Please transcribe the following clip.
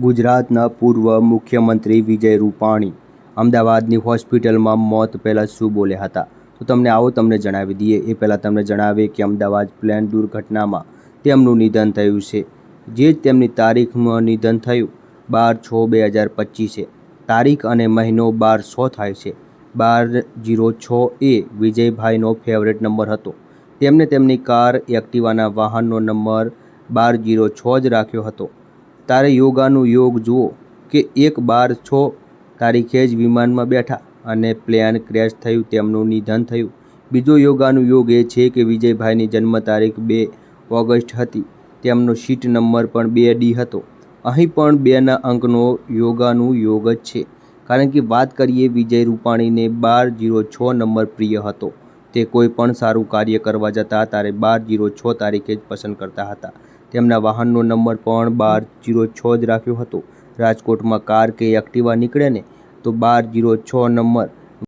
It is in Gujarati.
ગુજરાતના પૂર્વ મુખ્યમંત્રી વિજય રૂપાણી અમદાવાદની હોસ્પિટલમાં મોત પહેલાં શું બોલ્યા હતા? તો તમને આવો તમને જણાવી દઈએ. એ પહેલાં તમને જણાવીએ કે અમદાવાદ પ્લેન દુર્ઘટનામાં તેમનું નિધન થયું છે. જે તેમની તારીખમાં નિધન થયું, બાર છ બે હજાર પચીસે. તારીખ અને મહિનો બાર સો થાય છે. બાર જીરો છ એ વિજયભાઈનો ફેવરેટ નંબર હતો. તેમને તેમની કાર, એક્ટિવાના વાહનનો નંબર બાર જીરો છ જ રાખ્યો હતો. તારે યોગાનું યોગ જુઓ કે એક બાર છ તારીખે જ વિમાનમાં બેઠા અને પ્લેન ક્રેશ થયું, તેમનું નિધન થયું. બીજો યોગાનું યોગ એ છે કે વિજયભાઈની જન્મ તારીખ બે ઓગસ્ટ હતી. તેમનો સીટ નંબર પણ બે ડી હતો. અહીં પણ બેના અંકનો યોગાનું યોગ જ છે. કારણ કે વાત કરીએ વિજય રૂપાણીને બાર જીરો છ નંબર પ્રિય હતો. તે કોઈ પણ સારું કાર્ય કરવા જતા તારે બાર જીરો છ તારીખે જ પસંદ કરતા હતા. તેમના વાહનનો નંબર પણ બાર જીરો છ જ રાખ્યો હતો. રાજકોટમાં કાર કે એક્ટિવા નીકળે ને તો બાર જીરો છ નંબર